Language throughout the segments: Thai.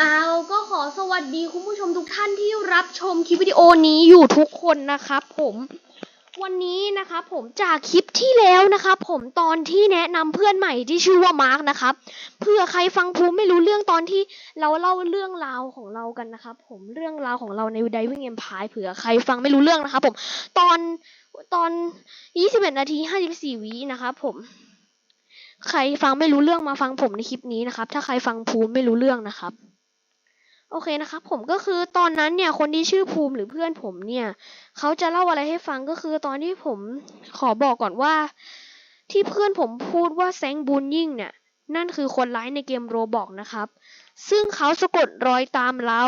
เอาก็ขอสวัสดีคุณผู้ชมทุกท่านที่รับชมคลิปวิดีโอนี้อยู่ทุกคนนะครับผมวันนี้นะครับผมจากคลิปที่แล้วนะครับผมตอนที่แนะนำเพื่อนใหม่ที่ชื่อว่ามาร์กนะครับเผื่อใครฟังภูมิไม่รู้เรื่องตอนที่เราเล่าเรื่องราวของเรากันนะครับผมเรื่องราวของเราใน Diving Empire เผื่อใครฟังไม่รู้เรื่องนะครับผมตอนตอน 21 นาที 54 วินะครับผมใครฟังไม่รู้เรื่องมาฟังผมในคลิปนี้นะครับ ถ้าใครฟังภูมิไม่รู้เรื่องนะครับ โอเคนะครับผมก็คือตอนนั้นเนี่ยคนที่ชื่อภูมิหรือเพื่อนผมเนี่ยเขาจะเล่าอะไรให้ฟังก็คือตอนที่ผมขอบอกก่อนว่า ที่เพื่อนผมพูดว่าแซงบูนยิ่งเนี่ยนั่นคือคนร้ายในเกมโรบอกนะครับ ซึ่งเขาสะกดรอยตามเรา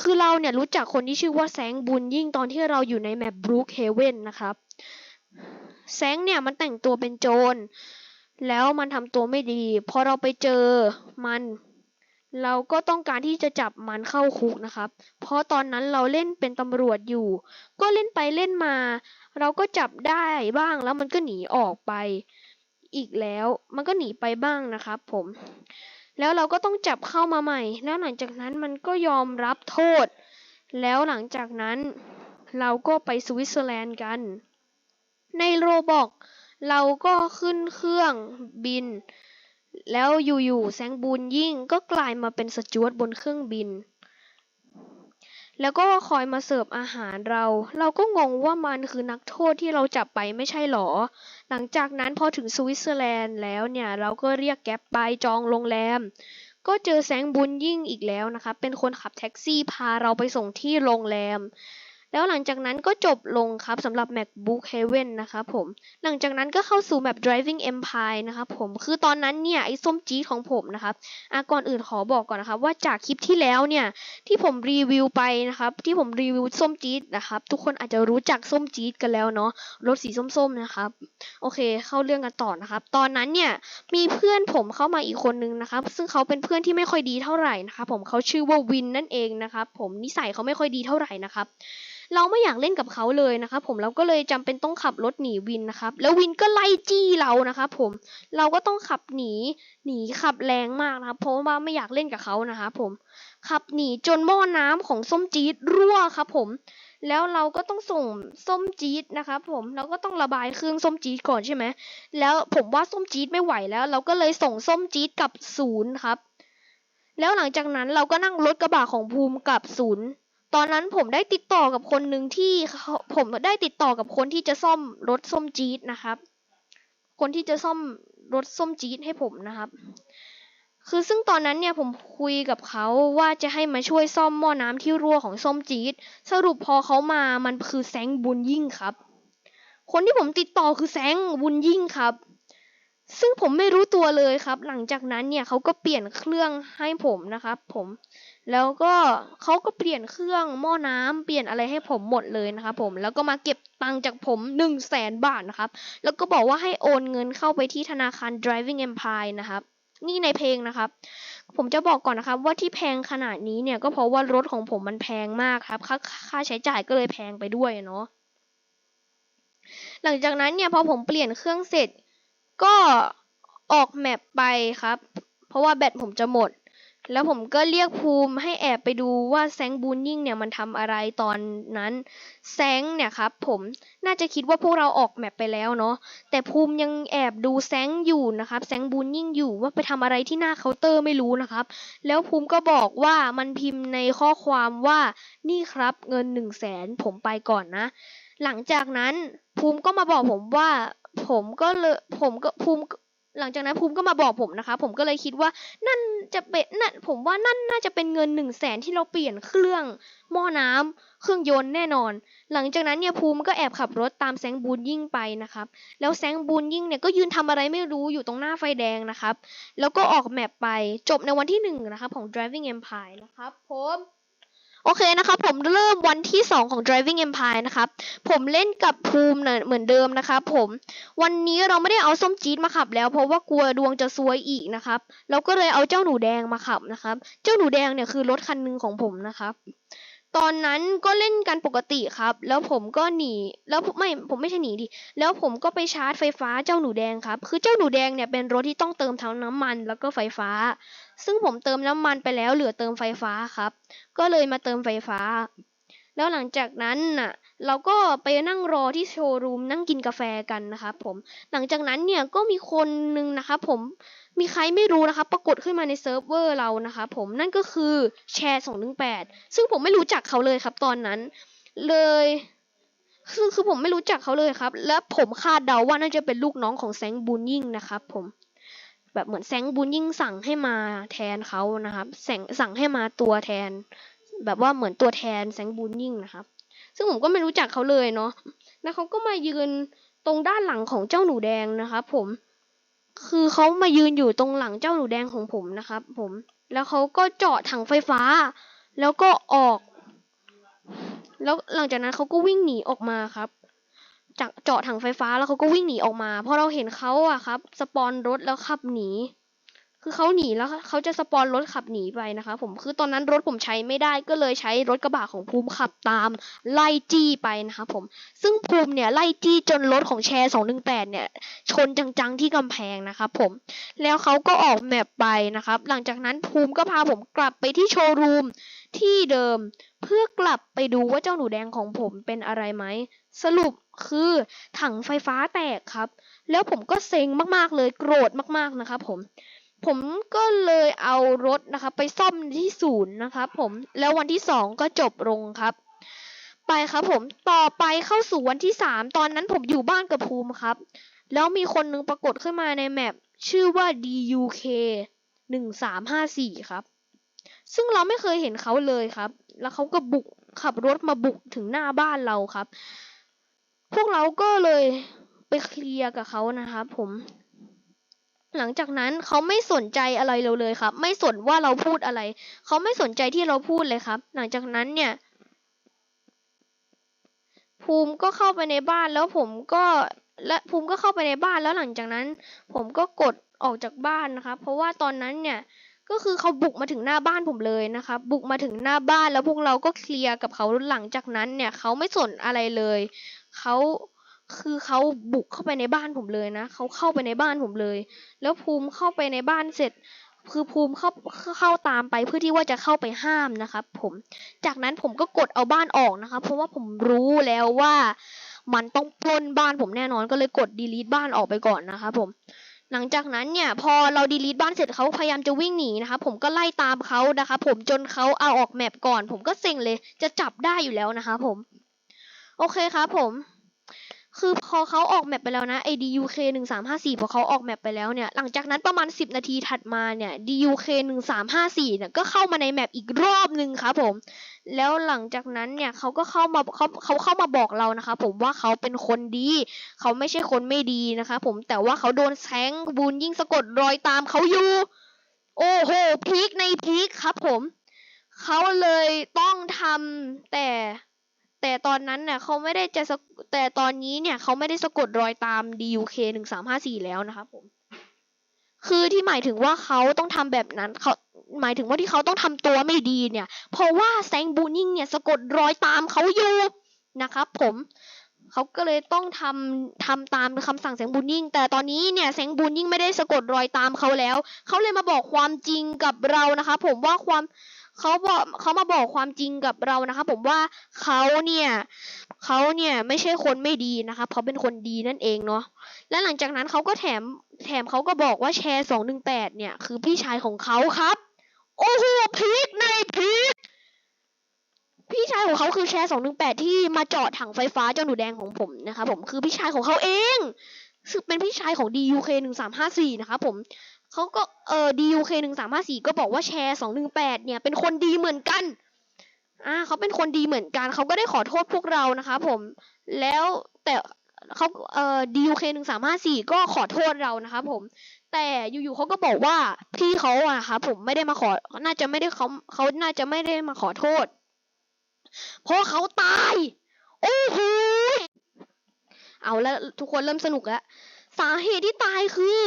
คือเราเนี่ยรู้จักคนที่ชื่อว่าแซงบุญยิ่งตอนที่เราอยู่ในแมปบรูคเฮเว่นนะครับแซงเนี่ยมันแต่งตัวเป็นโจร แล้วมันทำตัวไม่ดี พอเราไปเจอมัน เราก็ต้องการที่จะจับมันเข้าคุกนะครับ เพราะตอนนั้นเราเล่นเป็นตำรวจอยู่ ก็เล่นไปเล่นมา เราก็จับได้บ้างแล้วมันก็หนีออกไปอีกแล้ว มันก็หนีไปบ้างนะครับผม แล้วเราก็ต้องจับเข้ามาใหม่ แล้วหลังจากนั้นมันก็ยอมรับโทษ แล้วหลังจากนั้น เราก็ไปสวิตเซอร์แลนด์กัน ในโรบอกเราก็ขึ้นเครื่องบิน แล้วอยู่ๆแซงบูนยิ่งก็กลายมาเป็นสจวตบนเครื่องบิน แล้วก็คอยมาเสิร์ฟอาหารเรา เราก็งงว่ามันคือนักโทษที่เราจับไปไม่ใช่หรอ หลังจากนั้นพอถึงสวิตเซอร์แลนด์แล้วเนี่ย เราก็เรียกแก๊ปไปจองโรงแรม ก็เจอแซงบุญยิ่งอีกแล้วนะคะ เป็นคนขับแท็กซี่พาเราไปส่งที่โรงแรม แล้วหลังจากนั้นก็จบลงครับสำหรับ MacBook Heaven นะครับผม หลังจากนั้นก็เข้าสู่แบบ Driving Empire นะครับผม คือตอนนั้นเนี่ยไอ้ส้มจี๊ดของผมนะครับอะก่อนอื่นขอบอกก่อนนะครับว่าจากคลิปที่แล้วเนี่ยที่ผมรีวิวไปนะครับที่ผมรีวิวส้มจี๊ดนะครับทุกคนอาจจะรู้จักส้มจี๊ดกันแล้วเนาะรถสีส้มๆนะครับโอเค เข้าเรื่องกันต่อนะครับตอนนั้นเนี่ยมีเพื่อนผมเข้ามาอีกคนนึงนะครับซึ่งเขาเป็นเพื่อนที่ไม่ค่อยดีเท่าไหร่นะครับผมเขาชื่อว่าวินนั่นเองนะครับผมนิสัยเขาไม่ค่อยดีเท่าไหร่นะครับ เราไม่อยากเล่นกับเขาเลยนะครับผมเราก็เลยจำเป็นต้องขับรถหนีวินนะครับ แล้ววินก็ไล่จี้เรานะครับผมเราก็ต้องขับหนีหนีขับแรงมากนะครับ เพราะว่าไม่อยากเล่นกับเขานะครับผมขับหนีจนหม้อน้ำของส้มจี๊ดรั่วครับผมแล้วเราก็ต้องส่งส้มจี๊ดนะครับผมเราก็ต้องระบายเครื่องส้มจี๊ดก่อนใช่ไหมแล้วผมว่าส้มจี๊ดไม่ไหวแล้ว เราก็เลยส่งส้มจี๊ดกับศูนย์ครับ แล้วหลังจากนั้นเราก็นั่งรถกระบะของภูมิกับศูนย์ ตอนนั้นผมได้ติดต่อกับคนหนึ่งที่ผมได้ติดต่อกับคนที่จะซ่อมรถส้มจี๊ดนะครับ คนที่จะซ่อมรถส้มจี๊ดให้ผมนะครับ คือซึ่งตอนนั้นเนี่ยผมคุยกับเขาว่าจะให้มาช่วยซ่อมหม้อน้ำที่รั่วของส้มจี๊ดสรุปพอเขามามันคือแซงบุญยิ่งครับ คนที่ผมติดต่อคือแซงบุญยิ่งครับ ซึ่งผมไม่รู้ตัวเลยครับ หลังจากนั้นเนี่ยเขาก็เปลี่ยนเครื่องให้ผมนะครับ ผม แล้วก็เขาก็เปลี่ยนเครื่องหม้อน้ำเปลี่ยนอะไรให้ผมหมดเลยนะครับผม แล้วก็มาเก็บตังค์จากผมหนึ่งแสนบาทนะครับ แล้วก็บอกว่าให้โอนเงินเข้าไปที่ธนาคาร Driving Empire นะครับนี่ในเพลงนะครับ ผมจะบอกก่อนนะครับ ว่าที่แพงขนาดนี้เนี่ยก็เพราะว่ารถของผมมันแพงมากครับ ค่าค่าใช้จ่ายก็เลยแพงไปด้วยเนาะหลังจากนั้นเนี่ยพอผมเปลี่ยนเครื่องเสร็จ ก็ออกแมปไปครับ เพราะว่าแบตผมจะหมด แล้วผมก็เรียกภูมิให้แอบไปดูว่าแซงบูนยิ่งเนี่ยมันทำอะไรตอนนั้นแซงเนี่ยครับผมน่าจะคิดว่าพวกเราออกแมปไปแล้วเนาะแต่ภูมิยังแอบดูแซงอยู่นะครับแซงบูนยิ่งอยู่ว่าไปทำอะไรที่หน้าเคาน์เตอร์ไม่รู้นะครับ แล้วภูมิก็บอกว่ามันพิมพ์ในข้อความว่านี่ครับเงินหนึ่งแสนผมไปก่อนนะหลังจากนั้นภูมิก็มาบอกผมว่า ผมก็เลยผมก็ภูมิหลังจากนั้นภูมิก็มาบอกผมนะคะ ผมก็เลยคิดว่านั่นจะเป็นนั่นผมว่านั่นน่าจะเป็นเงินหนึ่งแสนที่เราเปลี่ยนเครื่องหม้อน้ำเครื่องยนต์แน่นอน หลังจากนั้นเนี่ยภูมิก็แอบขับรถตามแซงบูนยิ่งไปนะครับ แล้วแซงบูนยิ่งเนี่ยก็ยืนทำอะไรไม่รู้อยู่ตรงหน้าไฟแดงนะครับ แล้วก็ออกแมปไปจบในวันที่หนึ่งนะครับของ Driving Empire นะครับผม โอเคนะครับผมเริ่มวันที่ 2 ของ Driving Empire นะครับ ผมเล่นกับภูมิเหมือนเดิมนะครับผมวันนี้เราไม่ได้เอาส้มจี๊ดมาขับ แล้วเพราะว่ากลัวดวงจะซวยอีกนะครับ เราก็เลยเอาเจ้าหนูแดงมาขับนะครับ เจ้าหนูแดงเนี่ยคือรถคันหนึ่งของผมนะครับตอนนั้นก็เล่นกันปกติครับ แล้วผมก็หนี แล้วไม่ ผมไม่ใช่หนีดิ แล้วผมก็ไปชาร์จไฟฟ้าเจ้าหนูแดงครับ คือเจ้าหนูแดงเนี่ยเป็นรถที่ต้องเติมทั้งน้ำมันแล้วก็ไฟฟ้า ซึ่งผมเติมน้ำมันไปแล้วเหลือเติมไฟฟ้าครับ ก็เลยมาเติมไฟฟ้า แล้วหลังจากนั้นน่ะ เราก็ไปนั่งรอที่โชว์รูมนั่งกินกาแฟกันนะครับผม หลังจากนั้นเนี่ยก็มีคนหนึ่งนะครับผม มีใครไม่รู้นะครับปรากฏขึ้นมาในเซิร์ฟเวอร์เรานะครับผม นั่นก็คือแชร์สองหนึ่งแปดซึ่งผมไม่รู้จักเขาเลยครับตอนนั้น เลยคือคือผมไม่รู้จักเขาเลยครับ และผมคาดเดาว่าน่าจะเป็นลูกน้องของแซงบูนยิ่งนะครับผม แบบเหมือนแซงบูนยิ่งสั่งให้มาแทนเขานะครับแสงสั่งให้มาตัวแทน แบบว่าเหมือนตัวแทนแซงบูนยิ่งนะครับ ซึ่งผมก็ไม่รู้จักเขาเลยเนาะแล้วเขาก็มายืนตรงด้านหลังของเจ้าหนูแดงนะครับผม คือเขามายืนอยู่ตรงหลังเจ้าหนูแดงของผมนะครับผม แล้วเขาก็เจาะถังไฟฟ้า แล้วก็ออก แล้วหลังจากนั้นเขาก็วิ่งหนีออกมาครับ จากเจาะถังไฟฟ้าแล้วเขาก็วิ่งหนีออกมาพอเราเห็นเขาอะครับ สปอนรถแล้วขับหนี คือเขาหนีแล้วเขาจะสปอนรถขับหนีไปนะคะผมคือตอนนั้นรถผมใช้ไม่ได้ก็เลยใช้รถกระบะของภูมิขับตามไล่จี้ไปนะคะผมซึ่งภูมิเนี่ยไล่จี้จนรถของแชร์สองหนึ่งแปดเนี่ย ชนจังๆที่กำแพงนะครับผมแล้วเขาก็ออกแมปไปนะครับ หลังจากนั้นภูมิก็พาผมกลับไปที่โชว์รูมที่เดิม เพื่อกลับไปดูว่าเจ้าหนูแดงของผมเป็นอะไรไหมสรุป คือถังไฟฟ้าแตกครับ แล้วผมก็เซ็งมากๆเลยโกรธมากๆนะครับผมผมก็เลยเอารถนะคะไปซ่อมที่ศูนย์นะครับผมแล้ววันที่สองก็จบลงครับ ไปครับผมต่อไปเข้าสู่วันที่สามตอนนั้นผมอยู่บ้านกับภูมิครับ แล้วมีคนนึงปรากฏขึ้นมาในแมปชื่อว่า DUK หนึ่งสามห้าสี่ครับ ซึ่งเราไม่เคยเห็นเขาเลยครับ แล้วเขาก็บุกขับรถมาบุกถึงหน้าบ้านเราครับ พวกเราก็เลยไปเคลียร์กับเขานะครับผม หลังจากนั้นเขาไม่สนใจอะไรเราเลยครับ ไม่สนว่าเราพูดอะไร เขาไม่สนใจที่เราพูดเลยครับ หลังจากนั้นเนี่ย ภูมิก็เข้าไปในบ้านแล้วผมก็และภูมิก็เข้าไปในบ้านแล้วหลังจากนั้น ผมก็กดออกจากบ้านนะครับ เพราะว่าตอนนั้นเนี่ยก็คือเขาบุกมาถึงหน้าบ้านผมเลยนะครับ บุกมาถึงหน้าบ้านแล้วพวกเราก็เคลียร์กับเขาหลังจากนั้นเนี่ย เขาไม่สนอะไรเลย เขาคือเขาบุกเข้าไปในบ้านผมเลยนะเขาเข้าไปในบ้านผมเลย แล้วภูมิเข้าไปในบ้านเสร็จ คือภูมิเข้าเข้าตามไปเพื่อที่ว่าจะเข้าไปห้ามนะครับผมจากนั้นผมก็กดเอาบ้านออกนะครับเพราะว่าผมรู้แล้วว่ามันต้องปล้นบ้านผมแน่นอนก็เลยกด delete บ้านออกไปก่อนนะครับผมหลังจากนั้นเนี่ยพอเรา delete บ้านเสร็จเขาพยายามจะวิ่งหนีนะครับผมก็ไล่ตามเขานะครับผมจนเขาเอาออกแมปก่อน ผมก็เซ็งเลยจะจับได้อยู่แล้วนะครับผม โอเคครับผม คือพอเขาออกแมปไปแล้วนะไอ้ DUK หนึ่งสามห้าสี่พอเขาออกแมปไปแล้วเนี่ย หลังจากนั้นประมาณสิบนาทีถัดมาเนี่ย DUK หนึ่งสามห้าสี่เนี่ยก็เข้ามาในแมปอีกรอบหนึ่งครับผม แล้วหลังจากนั้นเนี่ยเขาก็เข้ามาเขาเขาเข้ามาบอกเรานะคะผมว่าเขาเป็นคนดี เขาไม่ใช่คนไม่ดีนะคะผมแต่ว่าเขาโดนแซงบูนยิ่งสะกดรอยตามเขาอยู่ โอ้โหพีคในพีคครับผมเขาเลยต้องทำแต่ แต่ตอนนั้นเนี่ยเขาไม่ได้จะสะแต่ตอนนี้เนี่ยเขาไม่ได้สะกดรอยตาม DUK หนึ่งสามห้าสี่แล้วนะครับผม คือที่หมายถึงว่าเขาต้องทำแบบนั้นเขาหมายถึงว่าที่เขาต้องทำตัวไม่ดีเนี่ย เพราะว่าแซงบูนิงเนี่ยสะกดรอยตามเขาอยู่นะครับผมเขาก็เลยต้องทำทำตามคำสั่งแซงบูนิงแต่ตอนนี้เนี่ยแซงบูนิงไม่ได้สะกดรอยตามเขาแล้ว เขาเลยมาบอกความจริงกับเรานะคะ ผมว่าความ เขาบอกเขามาบอกความจริงกับเรานะคะผมว่าเขาเนี่ยเขาเนี่ยไม่ใช่คนไม่ดีนะคะเขาเป็นคนดีนั่นเองเนาะและหลังจากนั้นเขาก็แถมแถมเขาก็บอกว่าแชร์สองหนึ่งแปดเนี่ยคือพี่ชายของเขาครับ โอ้โหพีคในพีคพี่ชายของเขาคือแชร์สองหนึ่งแปดที่มาจอดถังไฟฟ้าเจ้าหนูแดงของผมนะคะผมคือพี่ชายของเขาเองซึ่งเป็นพี่ชายของ DUK หนึ่งสามห้าสี่นะคะผม เขาก็เอ่อ DUK หนึ่งสามห้าสี่ก็บอกว่าแชร์สองหนึ่งแปดเนี่ยเป็นคนดีเหมือนกันอ่าเขาเป็นคนดีเหมือนกันเขาก็ได้ขอโทษพวกเรานะคะ ผมแล้วแต่เขาเอ่อ DUK หนึ่งสามห้าสี่ก็ขอโทษเรานะคะผม แต่อยู่ๆเขาก็บอกว่าพี่เขาอะครับผมไม่ได้มาขอ น่าจะไม่ได้เขาเขาน่าจะไม่ได้มาขอโทษ เพราะเขาตาย โอ้โหเอาแล้วทุกคนเริ่มสนุกแล้วสาเหตุที่ตายคือ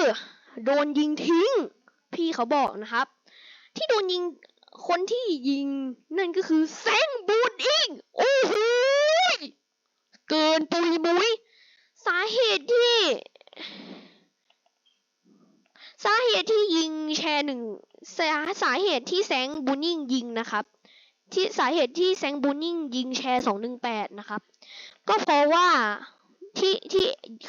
โดนยิงทิ้ง พี่เขาบอกนะครับ ที่โดนยิงคนที่ยิงนั่นก็คือแซงบูดอิงโอ้โหเกินปุยมุยสาเหตุที่ สาเหตุที่ยิงแชร์หนึ่งสาสาเหตุที่แซงบูนิงยิงนะครับ ที่สาเหตุที่แซงบูนิงยิงแชร์สองหนึ่งแปดนะครับ ก็เพราะว่า ที่ที่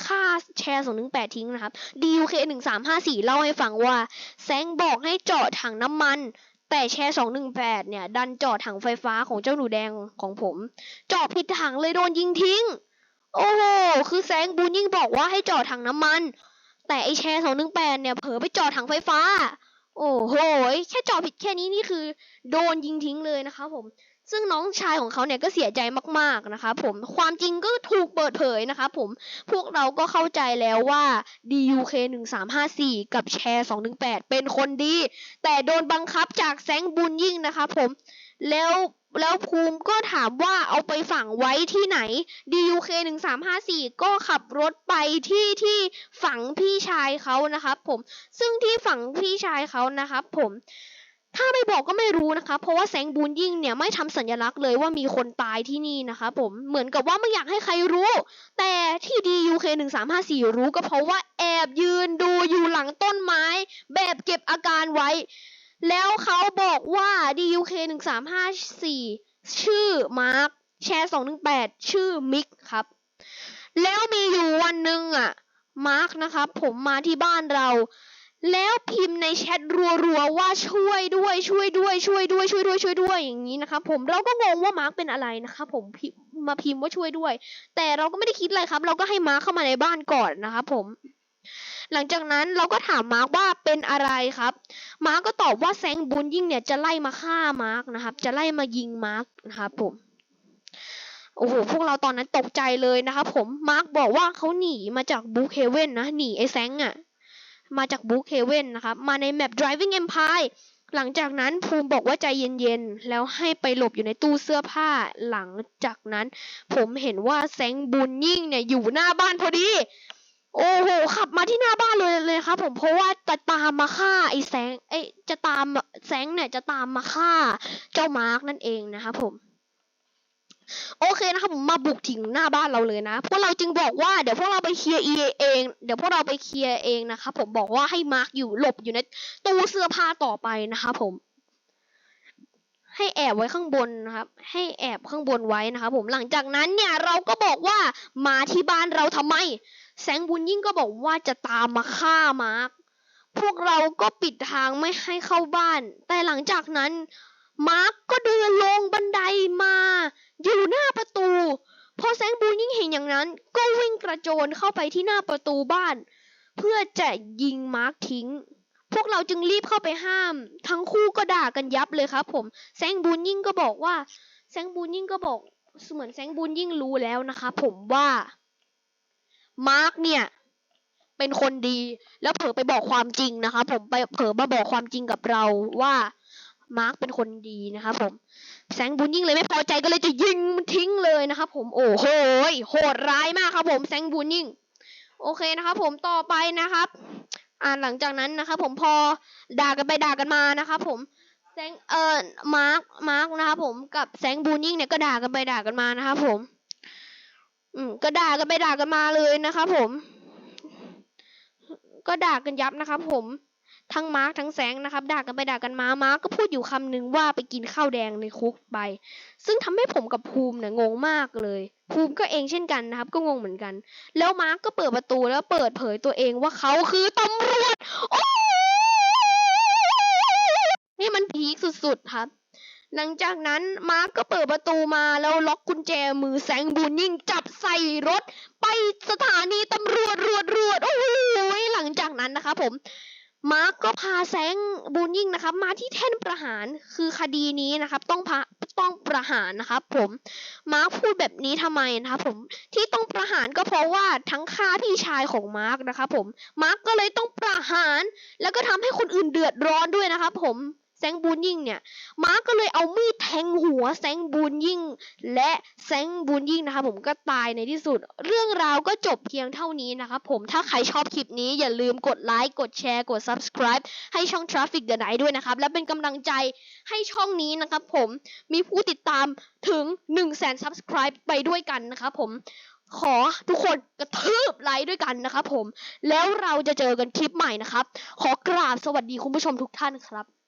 ค่าแชร์สองหนึ่งแปดทิ้งนะครับ DUK หนึ่งสามห้าสี่เล่าให้ฟังว่าแซงบอกให้เจาะถังน้ำมัน แต่แชร์สองหนึ่งแปดเนี่ย ดันเจาะถังไฟฟ้าของเจ้าหนูแดงของผม เจาะผิดถังเลยโดนยิงทิ้ง โอ้โห คือแซงบูนยิ่งบอกว่าให้เจอดถังน้ำมัน แต่ไอแชร์สองหนึ่งแปดเนี่ยเผลอไปเจอดถังไฟฟ้า โอ้โห แค่จอดผิดแค่นี้นี่คือ โดนยิงทิ้งเลยนะคะผม ซึ่งน้องชายของเขาเนี่ยก็เสียใจมากๆนะคะผมความจริงก็ถูกเปิดเผยนะคะผมพวกเราก็เข้าใจแล้วว่า DUK 1354 กับแชร์ 218 เป็นคนดี แต่โดนบังคับจากแซงบุญยิ่งนะคะผมแล้วแล้วภูมิก็ถามว่าเอาไปฝังไว้ที่ไหน DUK 1354 ก็ขับรถไปที่ที่ฝังพี่ชายเขานะครับผมซึ่งที่ฝังพี่ชายเขานะครับผม ถ้าไม่บอกก็ไม่รู้นะคะ เพราะว่าแซงบูนยิ่งเนี่ยไม่ทำสัญลักษณ์เลยว่ามีคนตายที่นี่นะคะ ผมเหมือนกับว่าไม่อยากให้ใครรู้ แต่ที่ DUK 1354 รู้ก็เพราะว่าแอบยืนดูอยู่หลังต้นไม้ แบบเก็บอาการไว้ แล้วเขาบอกว่า DUK 1354 ชื่อมาร์คแชร์218 ชื่อมิกครับ แล้วมีอยู่วันหนึ่งอะมาร์คนะครับผมมาที่บ้านเรา แล้วพิมพ์ในแชทรัวๆว่าช่วยด้วยช่วยด้วยช่วยด้วยช่วยด้วยช่วยด้วยอย่างนี้นะครับผมเราก็งงว่ามาร์คเป็นอะไรนะครับผมมาพิมพ์ว่าช่วยด้วย แต่เราก็ไม่ได้คิดอะไรครับ เราก็ให้มาร์คเข้ามาในบ้านก่อนนะครับผมหลังจากนั้นเราก็ถามมาร์คว่าเป็นอะไรครับ มาร์คก็ตอบว่าแซงบุญยิ่งเนี่ยจะไล่มาฆ่ามาร์คนะครับ จะไล่มายิงมาร์คนะครับผมโอ้โห พวกเราตอนนั้นตกใจเลยนะครับผม มาร์คบอกว่าเขาหนีมาจากบูคเฮเว่นนะ หนีไอ้แซงอะ มาจากบูคเฮเว่นนะครับ มาในแมป driving empire หลังจากนั้นภูมิบอกว่าใจเย็นๆ แล้วให้ไปหลบอยู่ในตู้เสื้อผ้า หลังจากนั้น ผมเห็นว่าแซงบุญยิ่งเนี่ยอยู่หน้าบ้านพอดี โอ้โห ขับมาที่หน้าบ้านเลยเลยครับผมเพราะว่าจะตามมาฆ่าไอ้แซงเอ้จะตามแซงเนี่ยจะตามมาฆ่าเจ้ามาร์กนั่นเองนะครับผม โอเคนะครับผมมาบุกถึงหน้าบ้านเราเลยนะพวกเราจึงบอกว่าเดี๋ยวพวกเราไปเคลียร์เอง เดี๋ยวพวกเราไปเคลียร์เองนะครับผมบอกว่าให้มาร์กอยู่หลบอยู่ในตู้เสื้อผ้าต่อไปนะครับผม ให้แอบไว้ข้างบนนะครับ ให้แอบข้างบนไว้นะครับผมหลังจากนั้นเนี่ยเราก็บอกว่ามาที่บ้านเราทำไม แสงบุญยิ่งก็บอกว่าจะตามมาฆ่ามาร์คพวกเราก็ปิดทางไม่ให้เข้าบ้าน แต่หลังจากนั้น มาร์คก็เดินลงบันไดมา อยู่หน้าประตู พอแสงบุญยิ่งเห็นอย่างนั้น ก็วิ่งกระโจนเข้าไปที่หน้าประตูบ้าน เพื่อจะยิงมาร์คทิ้ง พวกเราจึงรีบเข้าไปห้าม ทั้งคู่ก็ด่ากันยับเลยครับผมแสงบุญยิ่งก็บอกว่าแสงบุญยิ่งก็บอกเหมือนแสงบุญยิ่งรู้แล้วนะคะผมว่ามาร์กเนี่ยเป็นคนดีแล้วเผลอไปบอกความจริงนะคะผมไปเผลอมาบอกความจริงกับเราว่า มาร์กเป็นคนดีนะคะผมแสงบุญยิ่งเลยไม่พอใจก็เลยจะยิงมันทิ้งเลยนะคะผมโอ้โหโหดร้ายมากครับผมแสงบุญยิ่ง โอเคนะครับผมต่อไปนะครับ อ่าหลังจากนั้นนะครับผมพอด่ากันไปด่ากันมานะครับผมแสงเอ่อมาร์กมาร์กนะครับผมกับแสงบุญยิ่งเนี่ยก็ด่ากันไปด่ากันมานะครับผม อืมก็ด่ากันไปด่ากันมาเลยนะครับผม ก็ด่ากันยับนะครับผม ทั้งมาร์กทั้งแสงนะครับด่ากันไปด่ากันมามาร์กก็พูดอยู่คำหนึ่งว่าไปกินข้าวแดงในคุกไป ซึ่งทำให้ผมกับภูมิเนี่ยงงมากเลย ภูมิก็เองเช่นกันนะครับ ก็งงเหมือนกัน แล้วมาร์กก็เปิดประตูแล้วเปิดเผยตัวเองว่าเขาคือตำรวจโอ้นี่มันพีคสุดๆครับ หลังจากนั้นมาร์กก็เปิดประตูมาแล้วล็อกกุญแจมือแสงบูนยิ่งจับใส่รถ ไปสถานีตำรวจรวดรวดโอ้โหหลังจากนั้นนะคะผม มาร์กก็พาแซงบูนยิ่งนะครับ มาที่แท่นประหารคือคดีนี้นะครับ ต้องพาต้องประหารนะครับ ผมมาร์กพูดแบบนี้ทำไมนะครับ ผมที่ต้องประหารก็เพราะว่าทั้งฆ่าพี่ชายของมาร์กนะครับ ผมมาร์กก็เลยต้องประหาร แล้วก็ทำให้คนอื่นเดือดร้อนด้วยนะครับ ผม แซงบูนยิ่งเนี่ยม้าก็เลยเอามีดแทงหัวแซงบูนยิ่ง และแซงบูนยิ่งนะคะผมก็ตายในที่สุด เรื่องราวก็จบเพียงเท่านี้นะครับผมถ้าใครชอบคลิปนี้อย่าลืมกดไลค์กดแชร์กด subscribe ให้ช่อง Traffic the Night ด้วยนะครับ และเป็นกำลังใจให้ช่องนี้นะครับผมมีผู้ติดตามถึง 1 0 0 0 0แสน subscribe ไปด้วยกันนะครับผมขอทุกคนกระทืบไลค์ด้วยกันนะครับผม แล้วเราจะเจอกันคลิปใหม่นะครับ ขอกราบสวัสดีคุณผู้ชมทุกท่านครับ